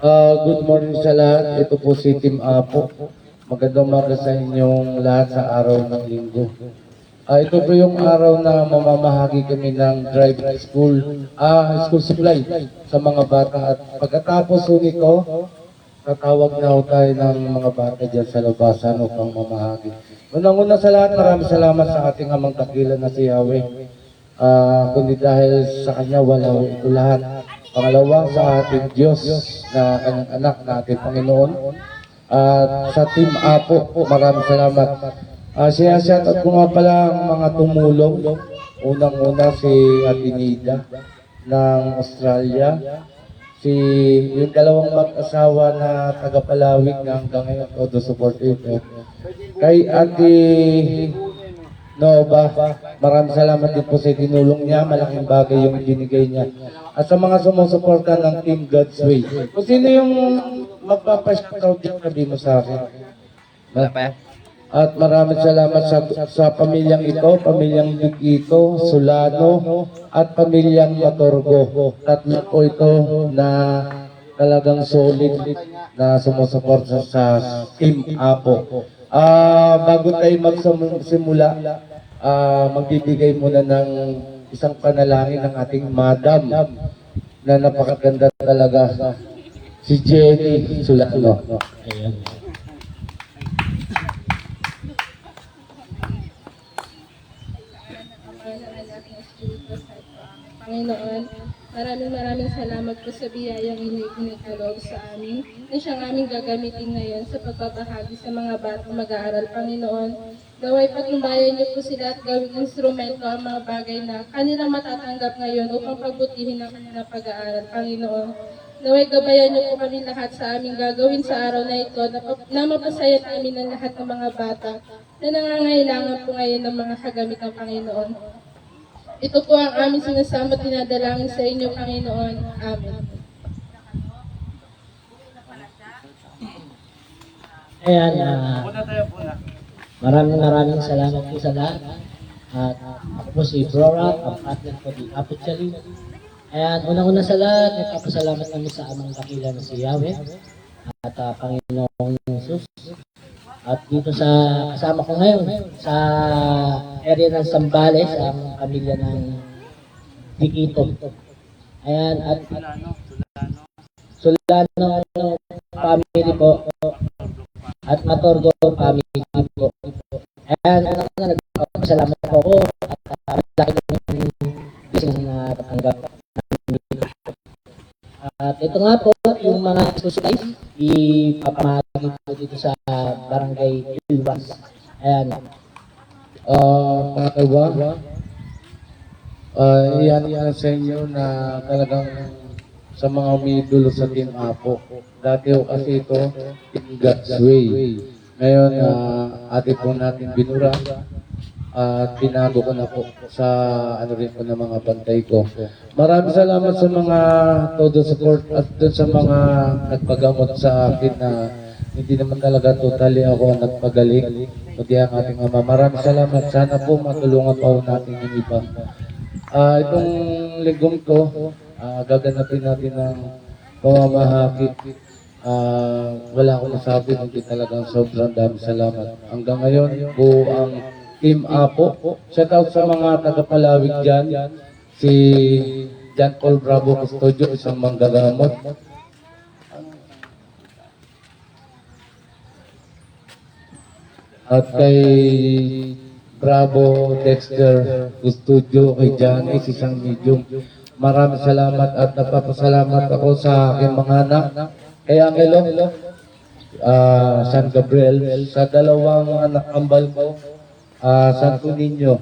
Ah, good morning sa lahat. Ito po si Team Apo. Magandang umaga sa inyong lahat sa araw ng linggo. Ah, ito po yung araw na mamamahagi kami ng drive school, ah, school supply sa mga bata. At pagkatapos po nito, tatawag na ho tayo ng mga bata dyan sa labasan upang mamahagi. Unang-una sa lahat, maraming salamat sa ating amang dakila na si Yahweh. Ah, kundi dahil sa kanya wala ito lahat. Pangalawa sa ating Diyos na kanyang anak na ating Panginoon. At sa Team Apo, maraming salamat. Uh, siya shout out ko nga pala ang mga tumulong. Unang-una si Atinida ng Australia. Si yung dalawang mag-asawa na taga-Palawig na hanggang ngayon todo support ito. Kay Ate Nova, maraming salamat din po sa tinulong niya. Malaking bagay yung binigay niya. At sa mga sumusuporta ng Team God's Way. Kung sino yung magpapashoutout dyan, sabi mo sa akin. At maraming salamat sa, sa pamilyang ito, pamilyang Bigito, Solano, at pamilyang Matorgo. Tatlo po ito na talagang solid na sumusuporta sa Team Apo. Ah, bago tayo magsimula, ah, magbibigay muna ng isang panalangin ng ating madam na napakaganda talaga si Jenny Solano. Ayan. Panginoon, maraming maraming salamat po sa biyayang inikaloob sa amin na siyang aming gagamitin ngayon sa pagbabahagi sa mga batang mag-aaral, Panginoon. Gaway patnubayan niyo po sila at gawing instrumento ang mga bagay na kanilang matatanggap ngayon upang pagbutihin ang kanilang pag-aaral, Panginoon. Naway gabayan niyo po kami lahat sa aming gagawin sa araw na ito na, na mapasaya namin ang lahat ng mga bata na nangangailangan po ngayon ng mga kagamit ng Panginoon. Ito po ang aming sinasama at dinadalangin sa inyo, Panginoon. Amen. Ayan, ah, maraming maraming salamat po sa lahat. At ako po si Brora, partner ko di Apuchali. Ayan, unang-una sa lahat, nagpapasalamat kami sa amang dakila na si Yahweh at ah, Panginoong Jesus. At dito sa kasama ko ngayon sa area ng Sambales, ang pamilya ng Dikito. Ayan, at Solano family po at Matorgo family po. Ayan, ano na nagpapasalamat po ako at uh, laki ng blessing na tatanggap namin. At ito nga po, yung mga susunod ipapamahagi po dito sa barangay Ilwas. Ayan. Ah, pangalawa, uh, iyan yan sa inyo na talagang sa mga umidulo sa Team Apo. Dati ho kasi ito, in God's way. Ngayon, uh, ate po natin binura at tinago ko na po sa ano rin po ng mga bantay ko. Maraming salamat sa mga todo support at dun sa mga nagpagamot sa akin na hindi naman talaga totally ako nagpagaling. Kundi ang ating ama. Maraming salamat. Sana po matulungan pa natin yung iba. Ah, itong linggong to, ah, gaganapin natin ng pamamahagi. Ah, wala akong masabi, hindi talagang sobrang dami salamat. Hanggang ngayon, buo ang Team Apo. Shout out sa mga taga-Palawig dyan. Si John Paul Bravo Custodio, isang manggagamot. At kay Bravo Dexter Custodio, kay Janice, isang medium. Maraming salamat at nagpapasalamat ako sa aking mga anak. Kay Angelo, ah, San Gabriel, sa dalawang anak kambal ko, ah, Santo Niño.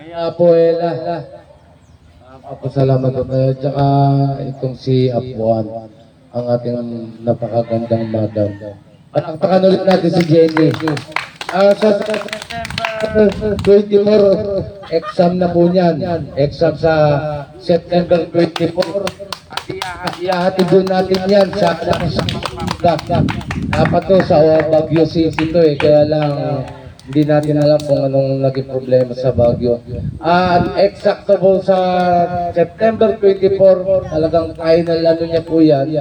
Kaya po, Ella, Papasalamat ko kayo. Tsaka itong si Apuan, ang ating napakagandang madam. Palakpakan ulit natin si Jenny. Ah, sa September 24, exam na po niyan. Exam sa September 24. Ihahatid doon natin yan sa Dapat to sa Baguio City to eh. Kaya lang hindi natin alam kung anong naging problema sa Baguio. At eksakto po sa September 24, talagang final ano niya po yan.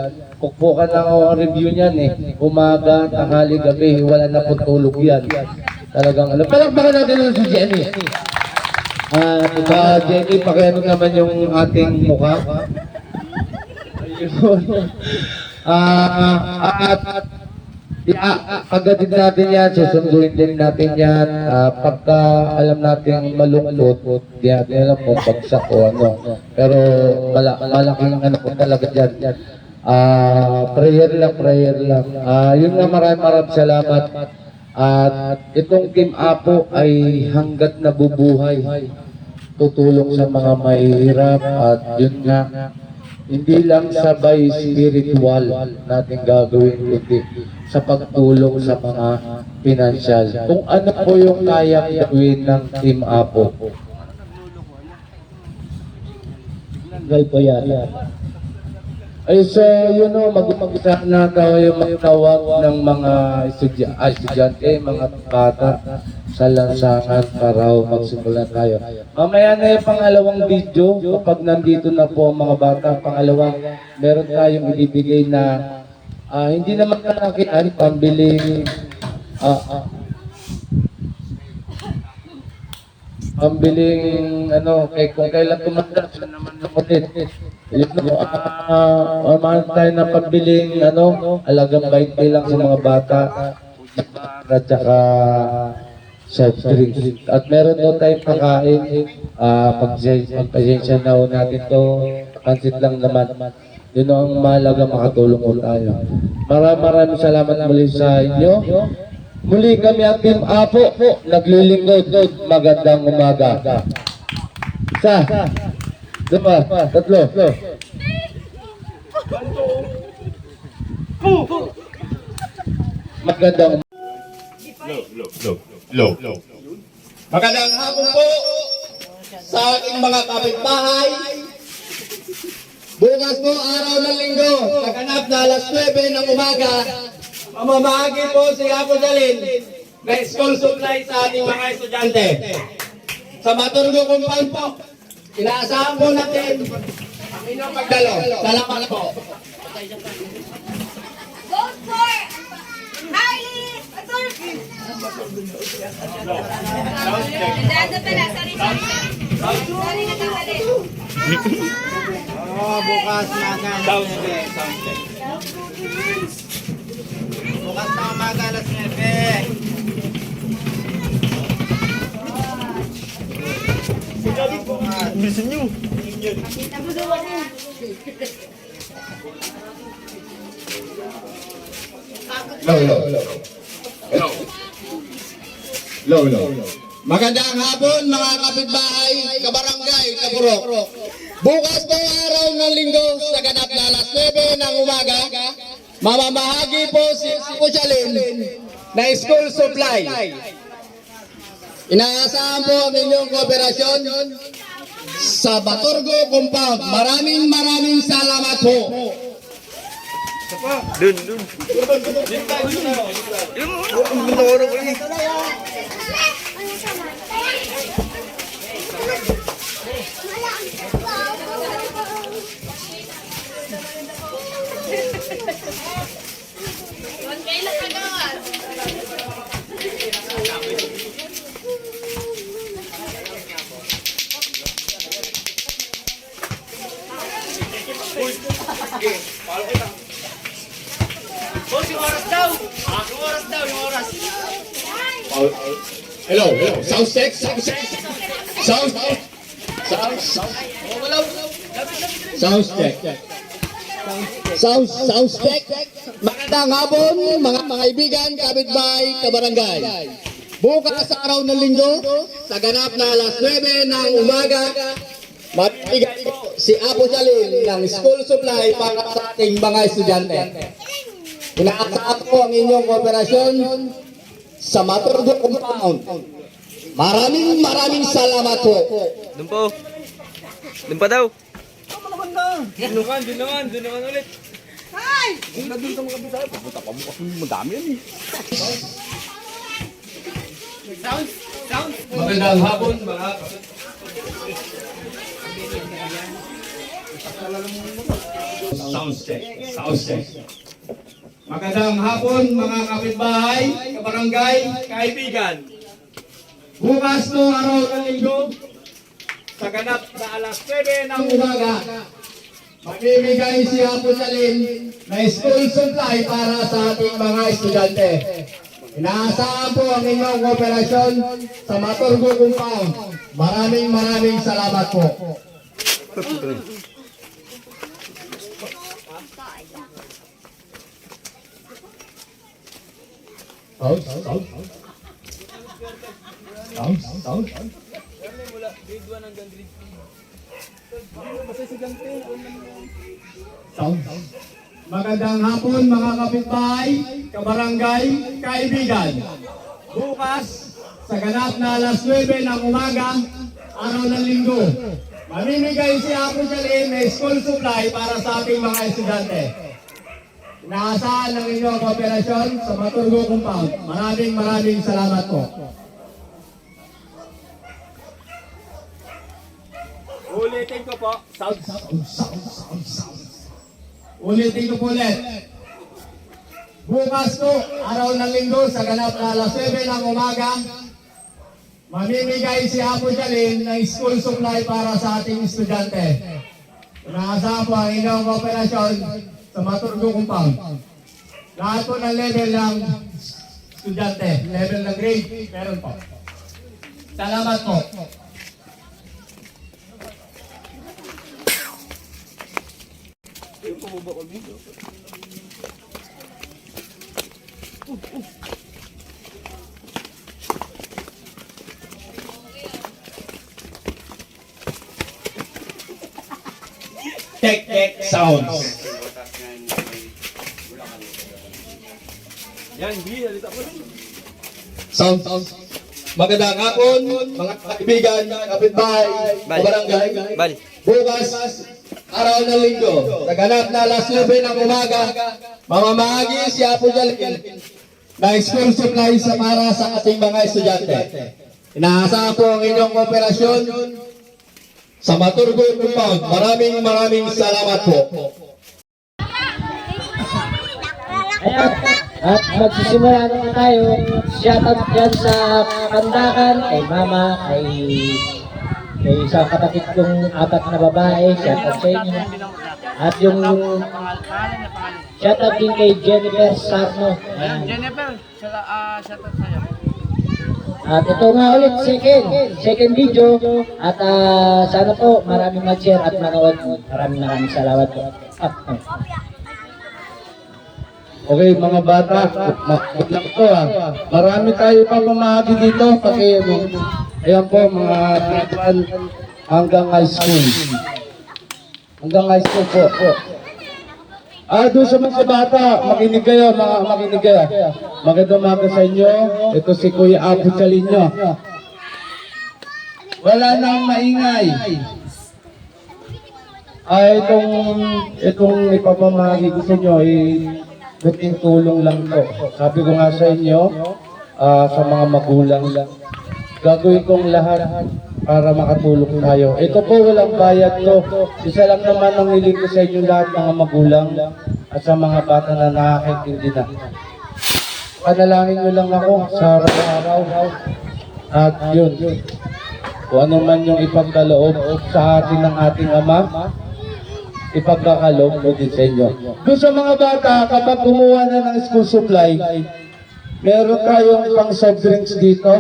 Pukpukan na ako ang review niyan eh. Umaga, tanghali, gabi, wala na po tulog yan. Talagang ano. Palakpakan natin ulit si Jenny. Ah, uh, Jenny, pakiano naman yung ating mukha. Ayun. Ah, at Yeah, pagdating natin yan, susunduin din natin yan. Ah, pagka alam natin malungkot, di natin alam kung bagsak o ano. Pero mala malaking ano po talaga dyan. Ah, prayer lang, prayer lang. Ah, yun nga maraming maraming salamat. At itong Team Apo ay hanggat nabubuhay tutulong sa mga mahihirap at yun nga hindi lang sabay spiritual natin gagawin kundi sa pagtulong sa mga pinansyal. Kung ano po yung kaya gawin ng Team Apo. Gal po yan. Ay, so, yun o, mag-umagisa na tayo magtawag ng mga estudya, ah, estudyante, mga bata sa lansangan para magsimula tayo. Mamaya na yung pangalawang video, kapag nandito na po ang mga bata, pangalawang, meron tayong ibibigay na ah, hindi naman kalakihan, pambiling ah, ah, pambiling ano kay kung kailan tumanda naman ng ulit yun no ah uh, tayo na pambiling ano alagang 20 lang sa mga bata at saka soft drinks. At meron daw tayong pagkain pag pagpasensya na ho natin to. Pansit lang naman. Yun ang mahalaga makatulong ko tayo. Maraming maraming salamat muli sa inyo. Muli kami ang Team Apo, naglilingkod, magandang umaga. Isa, dua, tatlo. Magandang Low. Low. Magandang hapon po sa aking mga kapitbahay. Bukas po araw ng linggo, kaganap na alas 9 ng umaga, mamamahagi po si Apo Dalin na school supply sa ating mga estudyante. Sa Maturgo Compound po, inaasahan po natin ang inyong pagdalo. Salamat po. Vote for Harley Authority. Nandito pala, sorry, sorry. Sorry na kamali. Oh, bukas na Sound check. Sound check. Low, low, low. Low, low. Magandang hapon mga kapitbahay, kabarangay, kaburok. Bukas po araw ng linggo sa ganap na alas 9 ng umaga, mamamahagi po si Puchalin na school supply. Inaasahan po ang inyong kooperasyon sa Batorgo Compound. Maraming maraming salamat po. Hello, hello. Sound check, sound check. Sound check. Sound Sound check. Sound sound check. Magandang hapon, mga mga kaibigan, kapitbahay, kabarangay. Bukas sa araw ng linggo, sa ganap na alas 9 ng umaga, magbigay po si Apo Jalil ng school supply para sa ating mga estudyante. Inaasahan po ang inyong kooperasyon sa Maturgo Compound. Maraming maraming salamat po. Doon po. Doon pa daw. Magandang hapon mga Sound check. Magandang hapon mga kapitbahay, kabarangay, kaibigan. Bukas no araw ng linggo, sa ganap na alas 7 ng umaga, mamimigay si Apo Salin na school supply para sa ating mga estudyante. Inaasahan po ang inyong kooperasyon sa Maturgo Compound. Maraming maraming salamat po. Sound, sound. Magandang hapon mga kapitbahay, kabarangay, kaibigan. Bukas, sa ganap na alas 9 ng umaga, araw ng linggo, mamimigay si Apo Jalin ng school supply para sa ating mga estudyante. Inaasahan ng inyong kooperasyon sa Maturgo Compound. Maraming maraming salamat po. Ulitin ko po. Sound, sound, sound, sound, sound. Ulitin ko po ulit. Bukas po, araw ng linggo, sa ganap na alas 7 ng umaga, mamimigay si Apo Jalin ng school supply para sa ating estudyante. Inaasahan po ang inyong kooperasyon sa Maturgo Compound. Lahat po ng level ng estudyante, level ng grade, meron po. Salamat po. Tech Tech Sounds. Sound, sound. Magandang hapon, mga kaibigan, kapitbahay, kabarangay. Bal. Bukas, araw ng linggo, sa ganap na alas 9 ng umaga, mamamahagi si Apo Jalil ng school supply sa para sa ating mga estudyante. Inaasahan po ang inyong kooperasyon sa Maturgo Compound. Maraming maraming salamat po. Ayan, at magsisimula naman tayo. Shout out dyan sa Pandakan, kay Mama, kay kay sa kapatid kong apat na babae, shout out sa inyo. At yung shout out din kay Jennifer Sarno. Ayan. Jennifer, sala, ah, shout out sa'yo. At ito nga ulit, second, second video. At ah, sana po maraming mag-share at manood. Maraming maraming salamat po. Ah, ah. Okay, mga bata, good luck to ah. Marami tayo pa pamahagi dito, ano, ayan po, mga grade 1 hanggang high school. Hanggang high school po. po. Ah, doon sa mga bata, makinig kayo, mga makinig kayo. Magandang umaga sa inyo. Ito si Kuya Apo Chalinyo. Wala nang maingay. Ay, itong, itong ipapamahagi ko sa inyo, eh, buting tulong lang to. Sabi ko nga sa inyo, ah, sa mga magulang lang, gagawin kong lahat para makatulong tayo. Ito po walang bayad to. Isa lang naman ang hiling ko sa inyo lahat mga magulang at sa mga bata na nakakaintindi na. Panalangin nyo lang ako sa araw-araw. At yun, kung ano man yung ipagkaloob sa atin ng ating Ama, ipagkakaloob mo din sa inyo. Doon sa mga bata, kapag kumuha na ng school supply, meron tayong pang soft drinks dito.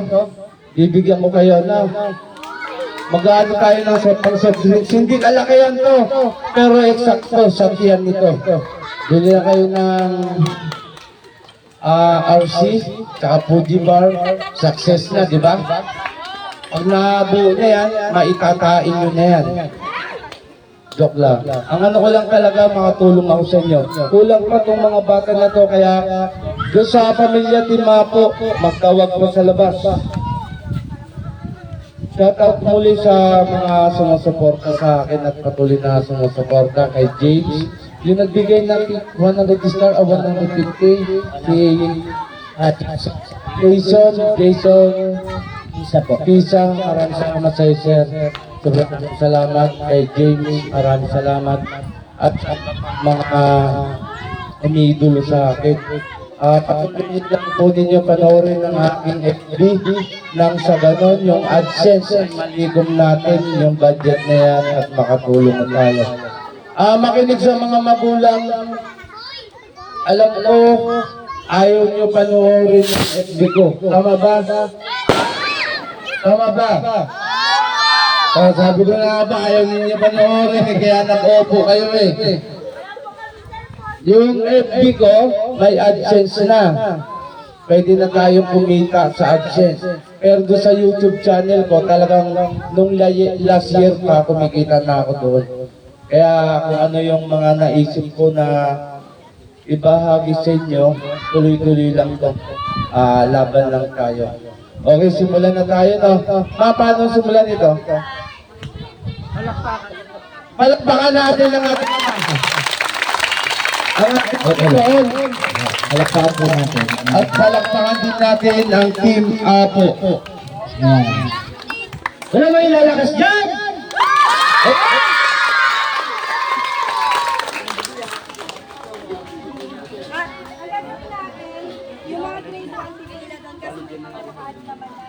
Bibigyan ko kayo na mag-ano tayo ng pang soft drinks. Hindi kalakihan to, pero eksakto, sakyan nito. Bili kayo ng ah, RC, tsaka Fuji Bar, success na, di ba? Pag nabuo na yan, maitatain nyo na yan. Joke lang. Ang ano ko lang talaga, mga tulong ako sa inyo. Kulang pa tong mga bata na to, kaya doon sa pamilya Timapo, magtawag po sa labas. Shout out muli sa mga sumusuporta sa akin at patuloy na sumusuporta kay James. Yung nagbigay ng 100 star o 150, si At Jason, Jason, isa po. Kisa, maraming salamat sa iyo, sir. Salamat kay James, maraming salamat. At sa mga umiidolo sa akin. Ah, patuloy lang po ninyo panoorin ng aking FB nang sa ganon yung AdSense ay maligom natin yung budget na yan at makatulong na tayo. Ah, makinig sa mga magulang. Alam ko, ayaw nyo panoorin yung FB ko. Tama ba? Tama ba? Oh, sabi ko na ba, ayaw ninyo panoorin eh, kaya nag-opo kayo eh. Yung FB ko, may AdSense na. Pwede na tayong kumita sa AdSense. Pero doon sa YouTube channel ko, talagang nung last year pa, kumikita na ako doon. Kaya kung ano yung mga naisip ko na ibahagi sa inyo, tuloy-tuloy lang to. Ah, laban lang tayo. Okay, simulan na tayo, no? Ma, paano simulan ito? Palakpakan natin ang ating Panginoon. Palakpakan po natin. At palakpakan din natin ang Team Apo. Yan. Wala may lalakas dyan! Yung mga grade 1 bibili na doon kasi may mga nakaano naman na.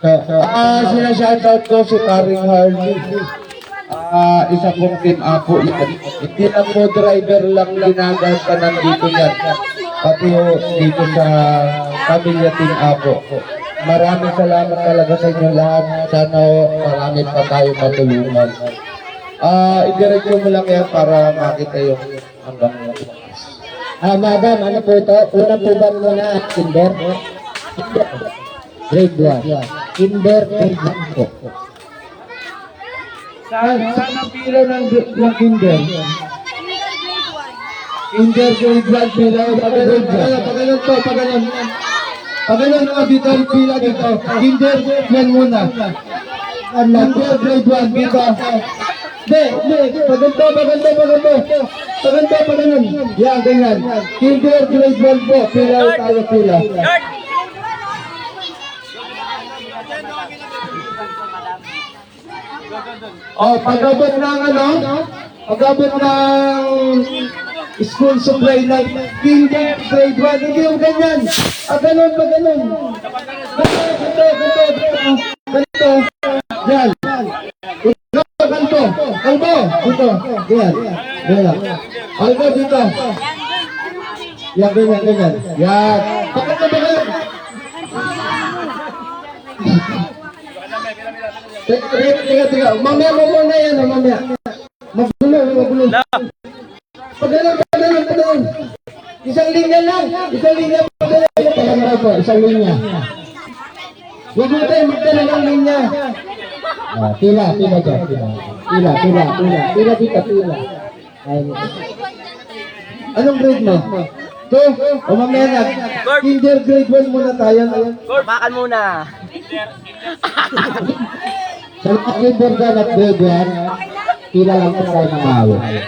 Ah, sinashoutout ko si Karing Harley. Ah, isa pong Team Apo yan. Hindi lang po driver lang ginagamit ka nandito yan. Pati dito sa pamilya Team Apo. Maraming salamat talaga sa inyo lahat. Sana marami pa tayo matulungan. Ah, idiretso mo lang yan para makita yung hanggang bukas. Ah, madam, ano po ito? Una po ba muna, kinder? Grade 1. Kinder, grade 1 po. Saan, saan ang pila ng, ng kinder? Kinder grade 1 pila. Pagalan, pagalan, pagalan to, pagalan. Pagalan mga dito ang pila dito. Kinder, yan muna. Kinder grade 1 dito. Hindi, hindi. Paganto, paganto, paganto. Paganto, pagalan. Yan, ganyan. Kinder grade 1 po. Pila tayo, pila. Oh, pag-abot ng ano? Pag-abot ng school supply ng kinder grade 1. Hindi yung ganyan. Ah, ganun ba ganun? Ganito, ganito, ganito. Ganito. Yan. Ito, ganito. Albo, dito. Yan. Yan. Albo, dito. Yan, ganyan, ganyan. Yan. Pakita ba kayo? Teka, teka, teka. Mamaya mo muna yan, ah, mamaya. Magulo, magulo. Pagano'n, pagano'n, pagano'n. Isang linya lang. Isang linya. Pagano'n, pagano'n po. Isang linya. Huwag mo tayo magdala ng linya. Ah, pila, pila dyan. Pila, pila, pila. Pila dito, pila. Ay, Anong grade mo? Two? O mamaya na. Kinder grade 1 muna tayo. Makan muna. sa mga kinder at grade 1, pila lang po tayo ng awit.